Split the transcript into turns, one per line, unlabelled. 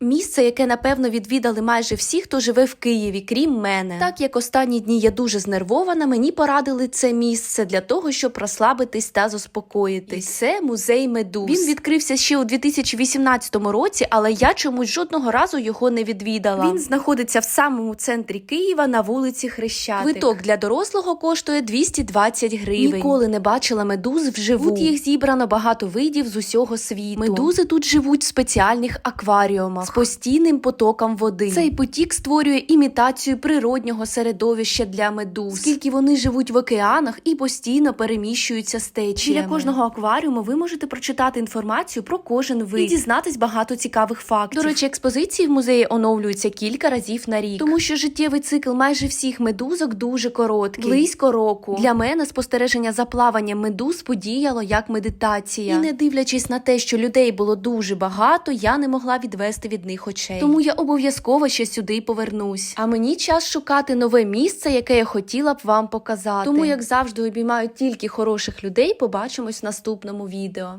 Місце, яке напевно відвідали майже всі, хто живе в Києві, крім мене. Так як останні дні я дуже знервована, мені порадили це місце для того, щоб розслабитись та заспокоїтись. І це музей медуз. Він відкрився ще у 2018 році, але я чомусь жодного разу його не відвідала. Він знаходиться в самому центрі Києва на вулиці Хрещатик. Квиток для дорослого коштує 220 гривень. Ніколи не бачила медуз вживу. Тут їх зібрано багато видів з усього світу. Медузи тут живуть в спеціальних акваріумах з постійним потоком води. Цей потік створює імітацію природнього середовища для медуз, оскільки вони живуть в океанах і постійно переміщуються з течіями. Біля кожного акваріуму ви можете прочитати інформацію про кожен вид і дізнатись багато цікавих фактів. До речі, експозиції в музеї оновлюються кілька разів на рік, тому що життєвий цикл майже всіх медузок дуже короткий, близько року. Для мене спостереження за плаванням медуз подіяло як медитація. І не дивлячись на те, що людей було дуже багато, я не могла відвести від них очей. Тому я обов'язково ще сюди повернусь. А мені час шукати нове місце, яке я хотіла б вам показати. Тому, як завжди, обіймаю тільки хороших людей. Побачимось в наступному відео.